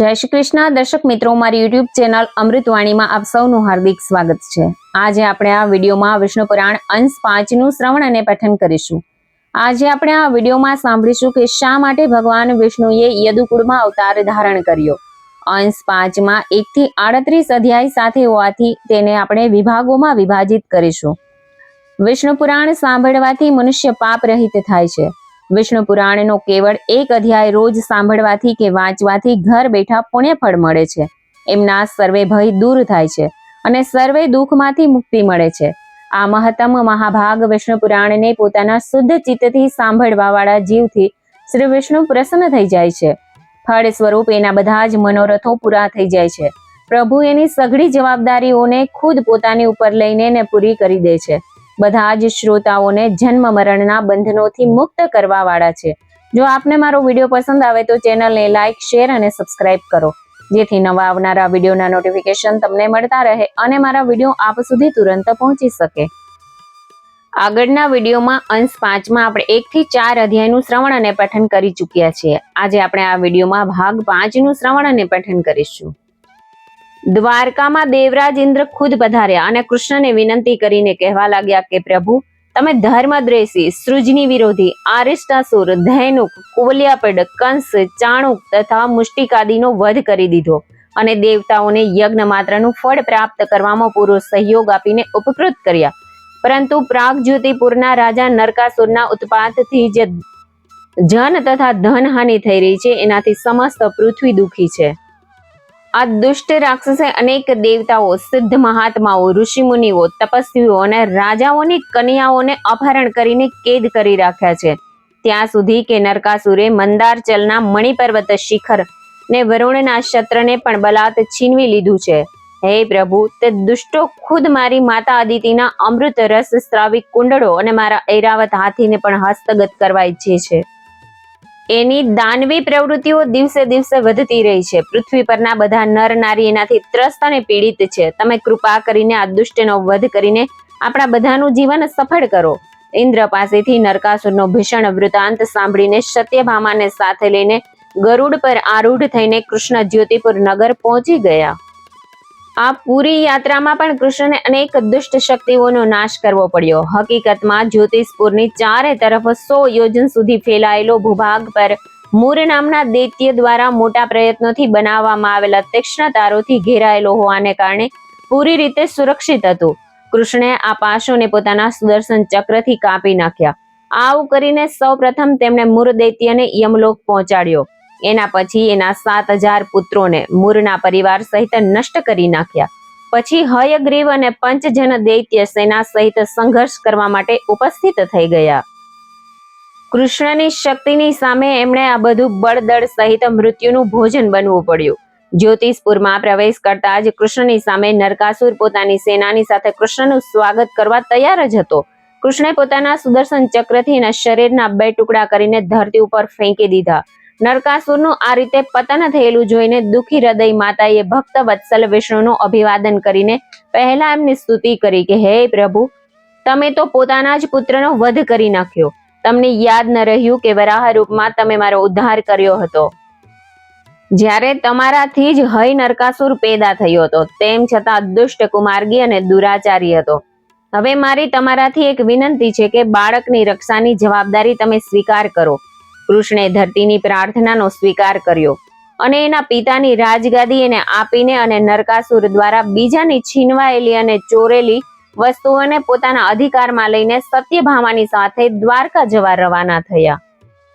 જય શ્રી કૃષ્ણ. દર્શક મિત્રો મારી યુટ્યુબ ચેનલ અમૃતવાણીમાં આપ સૌનું હાર્દિક સ્વાગત છે. આજે આપણે આ વિડીયોમાં વિષ્ણુ પુરાણ અંશ પાંચનું શ્રવણ અને પઠન કરીશું. આજે આપણે આ વિડીયોમાં સાંભળીશું કે શા માટે ભગવાન વિષ્ણુએ યદુકુળમાં અવતાર ધારણ કર્યો? અંશ પાંચમાં એકથી આડત્રીસ અધ્યાય સાથે હોવાથી તેને આપણે વિભાગોમાં વિભાજિત કરીશું. વિષ્ણુ પુરાણ સાંભળવાથી મનુષ્ય પાપ રહિત થાય છે. વિષ્ણુ પુરાણનો કેવળ એક અધ્યાય રોજ સાંભળવાથી કે વાંચવાથી ઘર બેઠા પુણ્યફળ મળે છે. એમના સર્વે ભય દૂર થાય છે અને સર્વે દુઃખમાંથી મુક્તિ મળે છે. આ મહત્તમ મહાભાગ વિષ્ણુ પુરાણને પોતાના શુદ્ધ ચિત્તથી સાંભળવાવાળા જીવથી શ્રી વિષ્ણુ પ્રસન્ન થઈ જાય છે. ફળ સ્વરૂપ એના બધા જ મનોરથો પૂરા થઈ જાય છે. પ્રભુ એની સઘળી જવાબદારીઓને ખુદ પોતાની ઉપર લઈને પૂરી કરી દે છે. બધા જ શ્રોતાઓને જન્મ મરણના બંધનોથી મુક્ત કરવા વાળા છે. જો આપને મારો વીડિયો પસંદ આવે તો ચેનલને લાઇક શેર અને સબસ્ક્રાઇબ કરો. જેથી નવા આવનારા વિડીયોના નોટિફિકેશન તમને મળતા રહે અને મારા વીડિયો આપ સુધી તુરંત પહોંચી શકે. આગળના વિડીયોમાં અંશ પાંચમાં આપણે એકથી ચાર અધ્યાયનું શ્રવણ અને પઠન કરી ચૂક્યા છીએ. આજે આપણે આ વિડીયોમાં ભાગ પાંચનું શ્રવણ અને પઠન કરીશું. દ્વારકામાં દેવરાજ ઇન્દ્ર ખુદ પધાર્યા અને કૃષ્ણને વિનંતી કરીને કહેવા લાગ્યા કે, પ્રભુ, તમે ધર્મદ્રેષી સૃજની વિરોધી, આરિષ્ટાસુર, ધૈનુક, કુવલ્યાપડ, કંસ, ચાણુક તથા મુષ્ટિકાદીનો વધ કરી દીધો અને દેવતાઓને યજ્ઞ માત્રનું ફળ પ્રાપ્ત કરવામાં પૂરો સહયોગ આપીને ઉપકૃત કર્યા. પરંતુ પ્રાગજ્યોતિપુરના રાજા નરકાસુરના ઉત્પાતથી જે જન તથા ધન હાનિ થઈ રહી છે, એનાથી સમસ્ત પૃથ્વી દુખી છે. આ દુષ્ટ રાક્ષસે અનેક દેવતાઓ, સિદ્ધ મહાત્માઓ, ઋષિમુનિઓ, તપસ્વીઓ અને રાજાઓની કન્યાઓને અપહરણ કરીને કેદ કરી રાખ્યા છે. ત્યાં સુધી કે નરકાસુરે મંદારચલના મણિપર્વત શિખર ને વરુણના શત્રને પણ બલાત છીનવી લીધું છે. હે પ્રભુ, તે દુષ્ટો ખુદ મારી માતા અદિતિના અમૃત રસ સ્ત્રાવી કુંડળો અને મારા ઐરાવત હાથીને પણ હસ્તગત કરવા ઈચ્છે છે. એની દાનવી પ્રવૃત્તિઓ દિવસે દિવસે વધતી રહી છે. પૃથ્વી પરના બધા નર નારી એનાથી ત્રસ્ત અને પીડિત છે. તમે કૃપા કરીને આ દુષ્ટનો વધ કરીને આપણા બધાનું જીવન સફળ કરો. ઇન્દ્ર પાસેથી નરકાસુરનો ભીષણ વૃતાંત સાંભળીને સત્યભામાને સાથે લઈને ગરુડ પર આરૂઢ થઈને કૃષ્ણ જ્યોતિપુર નગર પહોંચી ગયા. આ પૂરી યાત્રામાં પણ કૃષ્ણને અનેક દુષ્ટ શક્તિઓનો નાશ કરવો પડ્યો. હકીકતમાં જ્યોતિષપુરની ચારે તરફ સો યોજન સુધી ફેલાયેલો ભૂભાગ પર મૂર નામના દૈત્ય દ્વારા મોટા પ્રયત્નોથી બનાવવામાં આવેલા તીક્ષ્ણ તારોથી ઘેરાયેલો હોવાને કારણે પૂરી રીતે સુરક્ષિત હતું. કૃષ્ણે આ પાશોને પોતાના સુદર્શન ચક્રથી કાપી નાખ્યા. આવું કરીને સૌપ્રથમ તેમણે મૂર દૈત્યને યમલોક પહોંચાડ્યો. એના પછી એના સાત હજાર પુત્રોને મૂરના પરિવાર સહિત નષ્ટ કરી નાખ્યા. પછી હયગ્રીવ અને પંચજન દૈત્ય સેના સહિત સંઘર્ષ કરવા માટે ઉપસ્થિત થઈ ગયા. કૃષ્ણની શક્તિની સામે એમણે આ બધું બળદળ સહિત મૃત્યુનું ભોજન બનવું પડ્યું. જ્યોતિષપુરમાં પ્રવેશ કરતા જ કૃષ્ણની સામે નરકાસુર પોતાની સેનાની સાથે કૃષ્ણનું સ્વાગત કરવા તૈયાર જ હતો. કૃષ્ણે પોતાના સુદર્શન ચક્રથી એના શરીરના બે ટુકડા કરીને ધરતી ઉપર ફેંકી દીધા. નરકાસુરનું આ રીતે પતન થયેલું જોઈને દુઃખી હૃદય માતાએ ભક્ત વત્સલ વિષ્ણુનું અભિવાદન કરીને પહેલા એમની સ્તુતિ કરી કે, હે પ્રભુ, તમે તો પોતાના જ પુત્રનો વધ કરી નાખ્યો. તમને યાદ ન રહ્યું કે વરાહ રૂપમાં તમે મારો ઉદ્ધાર કર્યો હતો. જ્યારે તમારાથી જ હય નરકાસુર પેદા થયો હતો, તેમ છતાં દુષ્ટ કુમાર્ગી અને દુરાચારી હતો. હવે મારી તમારાથી એક વિનંતી છે કે બાળકની રક્ષાની જવાબદારી તમે સ્વીકાર કરો. કૃષ્ણે ધરતીની પ્રાર્થનાનો સ્વીકાર કર્યો અને એના પિતાની રાજગાદી એને આપીને અને નરકાસુર દ્વારા બીજાની છીનવાયેલી અને ચોરેલી વસ્તુઓને પોતાના અધિકારમાં લઈને સત્યભામાની સાથે દ્વારકા જવા રવાના થયા.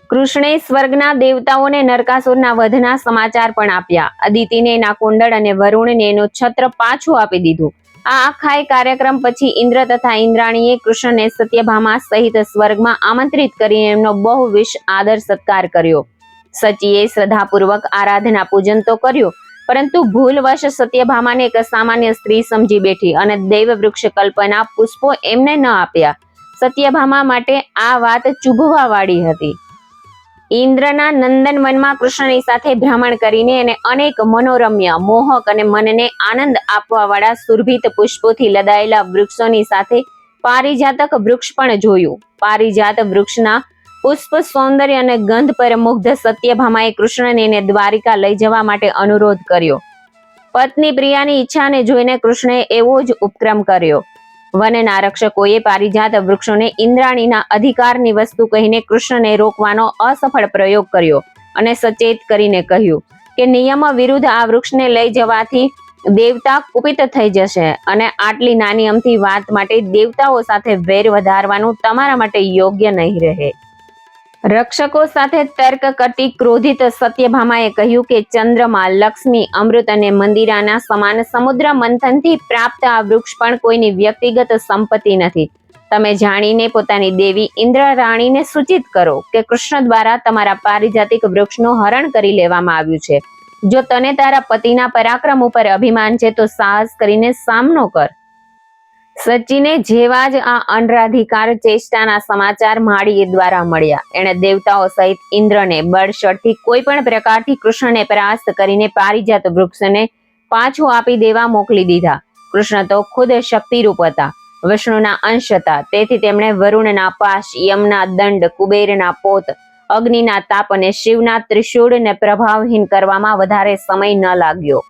કૃષ્ણે સ્વર્ગના દેવતાઓને નરકાસુરના વધના સમાચાર પણ આપ્યા. અદિતિને એના કુંડળ અને વરુણને એનું છત્ર પાછું આપી દીધું. આ આખાય કાર્યક્રમ પછી ઇન્દ્ર તથા ઇન્દ્રાણીએ કૃષ્ણને સત્યભામા સહિત સ્વર્ગમાં આમંત્રિત કરીને એમનો બહુ વિશ આદર સત્કાર કર્યો. સચીએ શ્રદ્ધાપૂર્વક આરાધના પૂજન તો કર્યું, પરંતુ ભૂલવશ સત્યભામાને એક સામાન્ય સ્ત્રી સમજી બેઠી અને દૈવ વૃક્ષ કલ્પના પુષ્પો એમને ન આપ્યા. સત્યભામા માટે આ વાત ચૂભવા વાળી હતી. ઇન્દ્રના નંદનવનમાં કૃષ્ણની સાથે ભ્રમણ કરીને એને અનેક મનોરમ્ય, મોહક અને મનને આનંદ આપવા વાળા સુરભિત પુષ્પોથી લદાયેલા વૃક્ષોની સાથે પારિજાતક વૃક્ષ પણ જોયું. પારિજાત વૃક્ષના પુષ્પ સૌંદર્ય અને ગંધ પર મુગ્ધ સત્યભામાએ કૃષ્ણને એને દ્વારિકા લઈ જવા માટે અનુરોધ કર્યો. પત્ની પ્રિયાની ઈચ્છાને જોઈને કૃષ્ણએ એવો જ ઉપક્રમ કર્યો. વનના રક્ષકોએ પારિજાત વૃક્ષોને ઇન્દ્રાણીના અધિકારની વસ્તુ કહીને કૃષ્ણને રોકવાનો અસફળ પ્રયોગ કર્યો અને સચેત કરીને કહ્યું કે નિયમ વિરુદ્ધ આ વૃક્ષને લઈ જવાથી દેવતા કુપિત થઈ જશે અને આટલી નાની અમથી વાત માટે દેવતાઓ સાથે વેર વધારવાનું તમારા માટે યોગ્ય નહીં રહે. રક્ષકો સાથે તર્ક કરતી ક્રોધિત સત્યભામાએ કહ્યું કે ચંદ્રમાં, લક્ષ્મી, અમૃત અને મંદિરાના સમાન સમુદ્ર મંથનથી પ્રાપ્ત આ વૃક્ષ પણ કોઈની વ્યક્તિગત સંપત્તિ નથી. તમે જાણીને પોતાની દેવી ઇન્દ્રાણીને સૂચિત કરો કે કૃષ્ણ દ્વારા તમારા પારિજાતિક વૃક્ષનું હરણ કરી લેવામાં આવ્યું છે. જો તને તારા પતિના પરાક્રમ ઉપર અભિમાન છે તો સાહસ કરીને સામનો કર. સચિને જેવા જ આ અનરાધિકાર ચેષ્ટાના સમાચાર માળી દ્વારા મળ્યા. એણે દેવતાઓ સહિત ઇન્દ્રને બળશળથી કોઈ પણ પ્રકારથી કૃષ્ણને પરાસ્ત કરીને પારિજાત વૃક્ષને પાછું આપી દેવા મોકલી દીધા. કૃષ્ણ તો ખુદ શક્તિરૂપ હતા. વિષ્ણુના અંશ હતા. તેથી તેમણે વરુણના પાશ, યમના દંડ, કુબેરના પોત, અગ્નિના તાપ અને શિવના ત્રિશૂળને પ્રભાવહીન કરવામાં વધારે સમય ન લાગ્યો.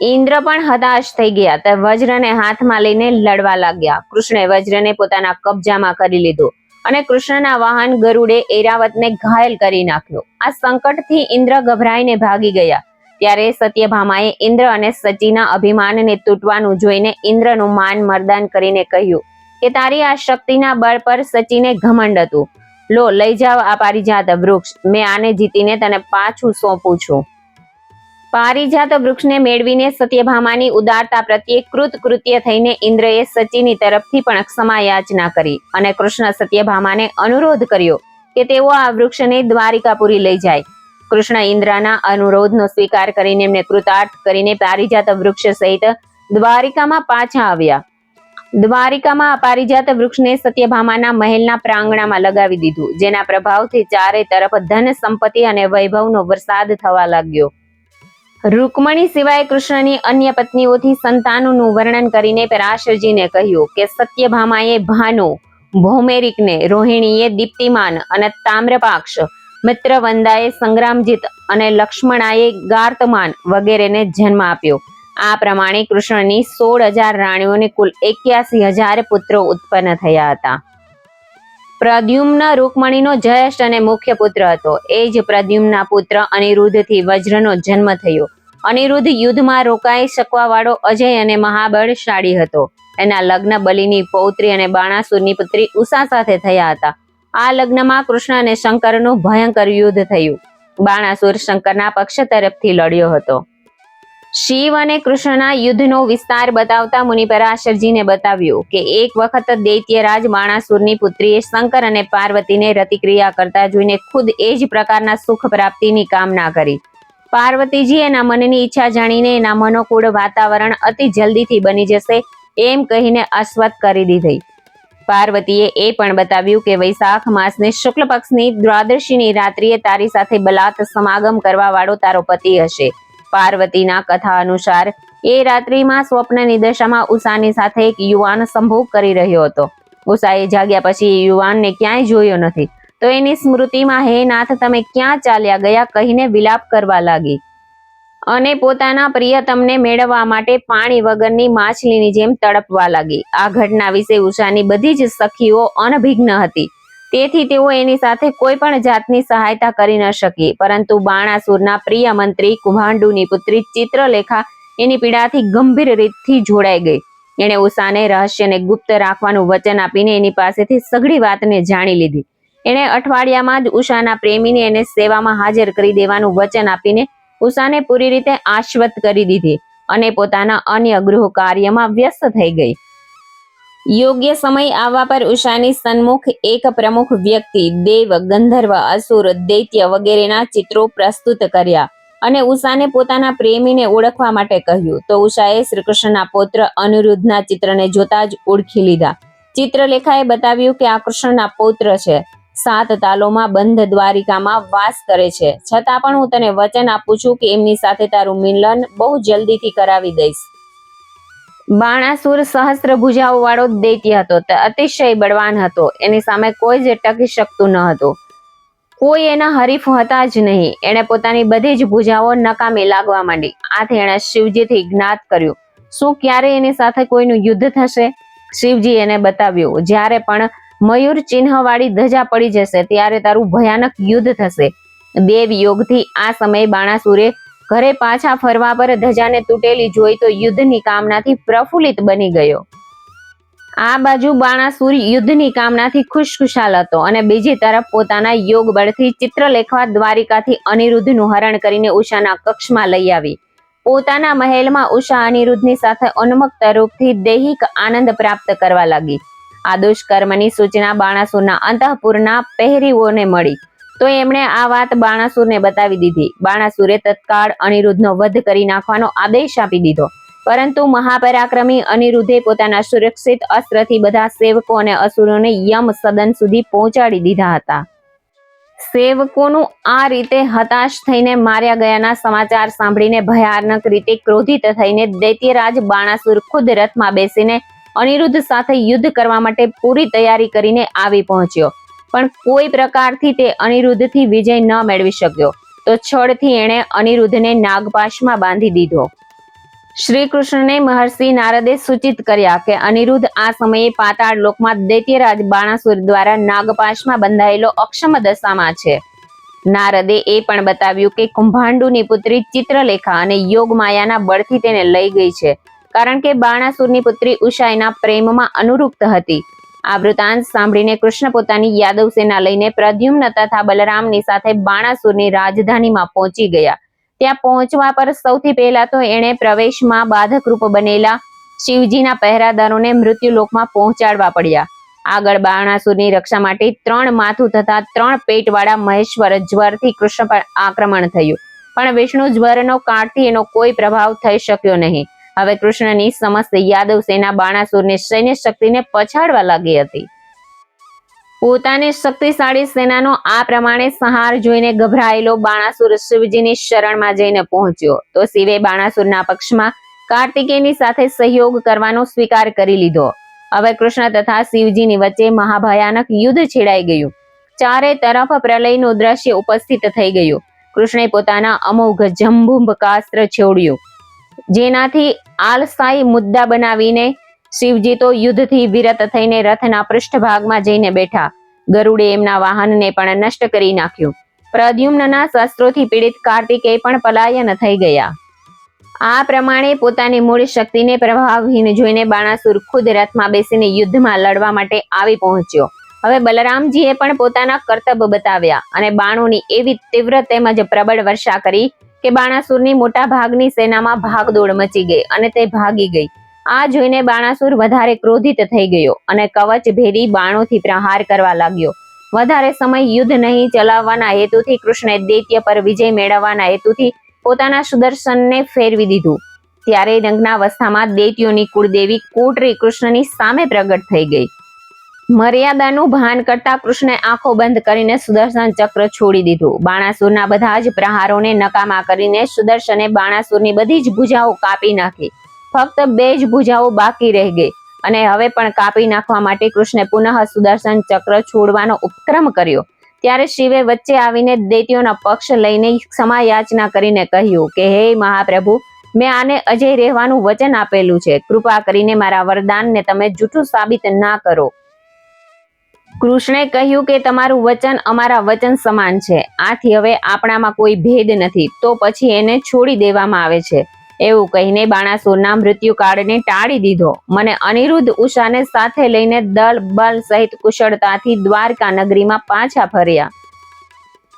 ઇન્દ્ર પણ હતાશ થઈ ગયા તે વજ્રને હાથમાં લઈને લડવા લાગ્યા. કૃષ્ણે વજ્રને પોતાના કબજામાં કરી લીધું અને કૃષ્ણના વાહન ગરુડે એરાવતને ઘાયલ કરી નાખ્યો. આ સંકટથી ઇન્દ્ર ગભરાઈને ભાગી ગયા. ત્યારે સત્યભામાએ ઇન્દ્ર અને સચીના અભિમાનને તૂટવાનું જોઈને ઇન્દ્રનું માન મરદાન કરીને કહ્યું કે તારી આ શક્તિના બળ પર સચીને ઘમંડ હતું. લો, લઈ જાવ આ પારિજાત વૃક્ષ. મેં આને જીતીને તને પાછું સોંપું છું. પારિજાત વૃક્ષને મેળવીને સત્યભામાની ઉદારતા પ્રત્યે કૃત કૃત્ય થઈને ઇન્દ્રએ સચીની તરફથી પણ ક્ષમા યાચના કરી અને કૃષ્ણ સત્યભામાને અનુરોધ કર્યો કે તેઓ આ વૃક્ષને દ્વારિકાપુરી લઈ જાય. કૃષ્ણ ઇન્દ્રના અનુરોધનો સ્વીકાર કરીને એમને કૃતાર્થ કરીને પારિજાત વૃક્ષ સહિત દ્વારિકામાં પાછા આવ્યા. દ્વારિકામાં પારિજાત વૃક્ષને સત્યભામાના મહેલના પ્રાંગણામાં લગાવી દીધું, જેના પ્રભાવથી ચારે તરફ ધન સંપત્તિ અને વૈભવનો વરસાદ થવા લાગ્યો. રૂકમણી સિવાય કૃષ્ણની અન્ય પત્નીઓથી સંતાનોનું વર્ણન કરીને પરાશરજીને કહ્યું કે સત્યભામાએ ભાનુ, ભૌમેરિકને રોહિણીએ દીપ્તિમાન અને તામ્રપાક્ષ, મિત્રવંદાએ સંગ્રામજીત અને લક્ષ્મણાએ ગાર્તમાન વગેરેને જન્મ આપ્યો. આ પ્રમાણે કૃષ્ણની સોળ હજાર રાણીઓને કુલ એક્યાસી હજાર પુત્રો ઉત્પન્ન થયા હતા. પ્રદ્યુમ્ન રૂકમણીનો જયેષ્ઠ અને મુખ્ય પુત્ર હતો. એ જ પ્રદ્યુમ્ના પુત્ર અનિરુદ્ધથી વજ્રનો જન્મ થયો. અનિરુદ્ધ યુદ્ધમાં રોકાઈ શકવાવાળો અજય અને મહાબળશાળી હતો. એના લગ્ન બલિની પૌત્રી અને બાણાસુરની પુત્રી ઉષા સાથે થયા હતા. આ લગ્નમાં કૃષ્ણ અને શંકરનું ભયંકર યુદ્ધ થયું. બાણાસુર શંકરના પક્ષ તરફથી લડ્યો હતો. શિવ અને કૃષ્ણના યુદ્ધનો વિસ્તાર બતાવતા મુનિ પરાશરજીને બતાવ્યું કે એક વખત દૈત્યરાજ બાણાસુરની પુત્રીએ શંકર અને પાર્વતીને રતિક્રિયા કરતા જોઈને ખુદ એ જ પ્રકારના સુખ પ્રાપ્તિની કામના કરી. પાર્વતીજી એના મનની ઈચ્છા જાણીને એના મનોકૂળ વાતાવરણ અતિ જલ્દીથી બની જશે એમ કહીને અસ્વત કરી દીધી પાર્વતીએ એ પણ બતાવ્યું કે વૈશાખ માસને શુક્લ પક્ષની દ્વાદશીની રાત્રિએ તારી સાથે બલાત સમાગમ કરવા વાળો તારો પતિ હશે. પાર્વતીના કથા અનુસાર એ રાત્રિમાં સ્વપ્નની દશામાં ઉષાની સાથે એક યુવાન સંભોગ કરી રહ્યો હતો. ઉષાએ જાગ્યા પછી યુવાનને ક્યાંય જોયો નથી. તો એની સ્મૃતિમાં, હે નાથ, તમે ક્યાં ચાલ્યા ગયા? કહીને વિલાપ કરવા લાગી. અને પોતાના પ્રિયતમને મેળવવા માટે પાણી વગરની માછલીની જેમ તડપવા લાગી. આ ઘટના વિશે ઉષાની બધી જ સખીઓ અનભિજ્ઞ હતી. તેથી તેઓ એની સાથે કોઈ પણ જાતની સહાયતા કરી ન શકી. પરંતુ બાણાસુરના પ્રિય મંત્રી કુભાંડુની પુત્રી ચિત્રલેખા એની પીડાથી ગંભીર રીતથી જોડાઈ ગઈ. એણે ઉષાને રહસ્યને ગુપ્ત રાખવાનું વચન આપીને એની પાસેથી સઘળી વાતને જાણી લીધી. એણે અઠવાડિયામાં જ ઉષાના પ્રેમીને એને સેવામાં હાજર કરી દેવાનું વચન આપીને ઉષાને પૂરી રીતે આશ્વત કરી દીધી અને પોતાના અન્ય ગૃહ કાર્યમાં વ્યસ્ત થઈ ગઈ. યોગ્ય સમય આવવા પર ઉષાની સન્મુખ એક પ્રમુખ વ્યક્તિ, દેવ, ગંધર્વ, અસુર, દૈત્ય વગેરેના ચિત્રો પ્રસ્તુત કર્યા અને ઉષાને પોતાના પ્રેમીને ઓળખવા માટે કહ્યું. તો ઉષાએ શ્રીકૃષ્ણના પૌત્ર અનિરુદ્ધના ચિત્રને જોતા જ ઓળખી લીધા. ચિત્રલેખાએ બતાવ્યું કે આ કૃષ્ણના પૌત્ર છે. સાત તાલોમાં બંધ દ્વારિકામાં વાસ કરે છે. છતાં પણ હું તને વચન આપું છું કે એમની સાથે તારું મિલન બહુ જલ્દીથી કરાવી દઈશ. બાણાસુર સહસ્ત્ર ભુજાઓ વાળો દૈત્ય હતો. તે અતિશય બળવાન હતો. એની સામે કોઈ જ ટકી શકતું ન હતું. કોઈ એના હરીફ હતા જ નહીં. એણે પોતાની બધી જ ભુજાઓ નકામી લાગવા માંડી. આથી એણે શિવજીથી જ્ઞાત કર્યું, શું ક્યારે એની સાથે કોઈનું યુદ્ધ થશે? શિવજી એને બતાવ્યું, જ્યારે પણ મયુર ચિહ્નવાળી ધજા પડી જશે, ત્યારે તારું ભયાનક યુદ્ધ થશે. દેવ યોગથી આ સમયે બાણાસુરે ઘરે પાછા ફરવા પર ધજાને તૂટેલી જોઈ તો યુદ્ધની કામનાથી પ્રફુલ્લિત બની ગયો. આ બાજુ બાણાસુર યુદ્ધની કામનાથી ખુશખુશાલ હતો અને બીજી તરફ પોતાના યોગ બળથી ચિત્રલેખવા દ્વારિકાથી અનિરુદ્ધનું હરણ કરીને ઉષાના કક્ષમાં લઈ આવી. પોતાના મહેલમાં ઉષા અનિરુદ્ધની સાથે ઉન્મુક્ત રૂપથી દૈહિક આનંદ પ્રાપ્ત કરવા લાગી. આ દુષ્કર્મની સૂચના બાણાસુરના અંતઃપુરના પહેરીઓને મળી. તો એમણે આ વાત બાણાસુરને બતાવી દીધી. બાણાસુરે તત્કાળ અનિરુદ્ધનો વધ કરી નાખવાનો આદેશ આપી દીધો. પરંતુ મહાપરાક્રમી અનિરુદ્ધે પોતાના સુરક્ષિત અસ્ત્રથી બધા સેવકો અને અસુરોને યમ સદન સુધી પહોંચાડી દીધા હતા. સેવકોનું આ રીતે હતાશ થઈને માર્યા ગયાના સમાચાર સાંભળીને ભયાનક રીતે ક્રોધિત થઈને દૈત્યરાજ બાણાસુર ખુદ રથમાં બેસીને અનિરુદ્ધ સાથે યુદ્ધ કરવા માટે પૂરી તૈયારી કરીને આવી પહોંચ્યો. પણ કોઈ પ્રકારથી તે અનિરુદ્ધથી વિજય ન મેળવી શક્યો. તો છળથી એણે અનિરુદ્ધને નાગપાશમાં બાંધી દીધો. શ્રી કૃષ્ણને મહર્ષિ નારદે સૂચિત કર્યા કે અનિરુદ્ધ આ સમયે પાતાળ લોકમાં દૈત્યરાજ બાણાસુર દ્વારા નાગપાશમાં બંધાયેલો અક્ષમ દશામાં છે. નારદે એ પણ બતાવ્યું કે કુંભાંડુની પુત્રી ચિત્રલેખા અને યોગમાયાના બળથી તેને લઈ ગઈ છે, કારણ કે બાણાસુરની પુત્રી ઉષાઈના પ્રેમમાં અનુરૂપ્ત હતી. આ વૃતાંત સાંભળીને કૃષ્ણ પોતાની યાદવ સેના લઈને પ્રદ્યુમ્ન તથા બલરામની સાથે બાણાસુરની રાજધાનીમાં પહોંચી ગયા. ત્યાં પહોંચવા પર સૌથી પહેલા તો એણે પ્રવેશમાં બાધકરૂપ બનેલા શિવજીના પહેરાદારોને મૃત્યુલોકમાં પહોંચાડવા પડ્યા. આગળ બાણાસુરની રક્ષા માટે ત્રણ માથું તથા ત્રણ પેટવાળા મહેશ્વર જ્વરથી કૃષ્ણ પર આક્રમણ થયું. પણ વિષ્ણુ જ્વરનો કાળથી એનો કોઈ પ્રભાવ થઈ શક્યો નહીં. હવે કૃષ્ણની સમસ્ત યાદવ સેના બાણાસુરની સૈન્ય શક્તિને પછાડવા લાગી હતી. પોતાની શક્તિશાળી સેનાનો આ પ્રમાણે સહાર જોઈને ગભરાયેલો બાણાસુર શિવજીની શરણમાં જઈને પહોંચ્યો. તો શિવે બાણાસુરના પક્ષમાં કાર્તિકેયની સાથે સહયોગ કરવાનો સ્વીકાર કરી લીધો. હવે કૃષ્ણ તથા શિવજીની વચ્ચે મહાભયાનક યુદ્ધ છેડાઈ ગયું. ચારે તરફ પ્રલયનું દ્રશ્ય ઉપસ્થિત થઈ ગયું. કૃષ્ણે પોતાના અમોઘ જંબુંબકાસ્ત્ર છોડ્યું. જેનાથી આલસાઈ મુદ્દા બનાવીને શિવજી તો યુદ્ધથી વિરત થઈને રથના પૃષ્ઠભાગમાં જઈને બેઠા. ગરુડે એમના વાહનને પણ નષ્ટ કરી નાખ્યું. પ્રદ્યુમ્નના શસ્ત્રોથી પીડિત કાર્તિકેય પણ પલાયન થઈ ગયા. આ પ્રમાણે પોતાની મૂળ શક્તિને પ્રભાવહીન જોઈને બાણાસુર ખુદ રથમાં બેસીને યુદ્ધમાં લડવા માટે આવી પહોંચ્યો. હવે બલરામજીએ પણ પોતાના કર્તવ્ય બતાવ્યા અને બાણોની એવી તીવ્ર તેમજ પ્રબળ વર્ષા કરી કે બાણાસુરની મોટા ભાગની સેનામાં ભાગદોડ મચી ગઈ અને તે ભાગી ગઈ. આ જોઈને બાણાસુર વધારે ક્રોધિત થઈ ગયો અને કવચ ભેદી બાણોથી પ્રહાર કરવા લાગ્યો. વધારે સમય યુદ્ધ નહીં ચલાવવાના હેતુથી કૃષ્ણે દૈત્ય પર વિજય મેળવવાના હેતુથી પોતાના સુદર્શનને ફેરવી દીધું. ત્યારે નગ્નાવસ્થામાં દૈત્યોની કુળદેવી કોટરી કૃષ્ણની સામે પ્રગટ થઈ ગઈ. મર્યાદાનું ભાન કરતા કૃષ્ણે આંખો બંધ કરીને સુદર્શન ચક્ર છોડી દીધું. બાણાસુરના બધા જ પ્રહારોને નકામા કરીને સુદર્શને બાણાસુરની બધી જ ભુજાઓ કાપી નાખી. ફક્ત બે જ ભુજાઓ બાકી રહી ગઈ અને હવે પણ કાપી નાખવા માટે કૃષ્ણે પુનઃ સુદર્શન ચક્ર છોડવાનો ઉપક્રમ કર્યો. ત્યારે શિવે વચ્ચે આવીને દૈત્યોના પક્ષ લઈને ક્ષમા કરીને કહ્યું કે, હે મહાપ્રભુ, મેં આને અજય રહેવાનું વચન આપેલું છે. કૃપા કરીને મારા વરદાનને તમે જૂઠું સાબિત ના કરો. કૃષ્ણે કહ્યું કે તમારું વચન અમારા વચન સમાન છે. આથી હવે આપણામાં કોઈ ભેદ નથી. તો પછી એને છોડી દેવામાં આવે છે. એવું કહીને બાણાસુરના મૃત્યુકાળને ટાળી દીધો. મને અનિરુદ્ધ ઉષાને સાથે લઈને દલ, બલ સહિત કુશળતાથી દ્વારકા નગરીમાં પાછા ફર્યા.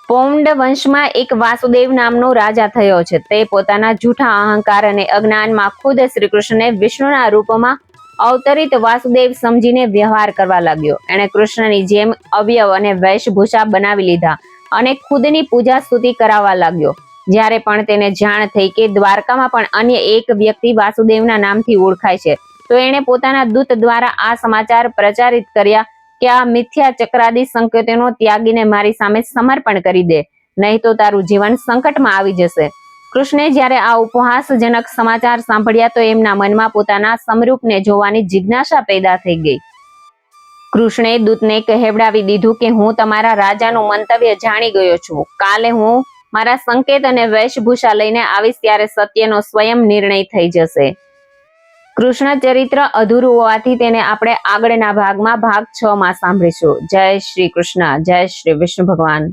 પૌંડ વંશમાં એક વાસુદેવ નામનો રાજા થયો છે. તે પોતાના જૂઠા અહંકાર અને અજ્ઞાનમાં ખુદ શ્રી કૃષ્ણને વિષ્ણુના રૂપમાં અવતરિત વાસુદેવ સમજીને વ્યવહાર કરવા લાગ્યો. એણે કૃષ્ણની જેમ અવયવ અને વેશભૂષા બનાવી લીધા અને ખુદની પૂજા સ્તુતિ કરાવવા લાગ્યો. જ્યારે પણ તેને જાણ થઈ કે દ્વારકામાં પણ અન્ય એક વ્યક્તિ વાસુદેવના નામથી ઓળખાય છે, તો એણે પોતાના દૂત દ્વારા આ સમાચાર પ્રચારિત કર્યા કે આ મિથ્યા ચક્રાદી સંકેતોનો ત્યાગીને મારી સામે સમર્પણ કરી દે, નહીં તો તારું જીવન સંકટમાં આવી જશે. કૃષ્ણે જ્યારે આ ઉપહાસજનક સમાચાર સાંભળ્યા તો એમના મનમાં પોતાના સમરૂપને જોવાની જિજ્ઞાસા પેદા થઈ ગઈ. કૃષ્ણે દૂતને કહેવડાવી દીધું કે હું તમારા રાજાનું મંતવ્ય જાણી ગયો છું. કાલે હું મારા સંકેત અને વેશભૂષા લઈને આવીશ ત્યારે સત્યનો સ્વયં નિર્ણય થઈ જશે. કૃષ્ણ ચરિત્ર અધૂરું હોવાથી તેને આપણે આગળના ભાગમાં ભાગ છ માં સાંભળીશું. જય શ્રી કૃષ્ણ, જય શ્રી વિષ્ણુ ભગવાન.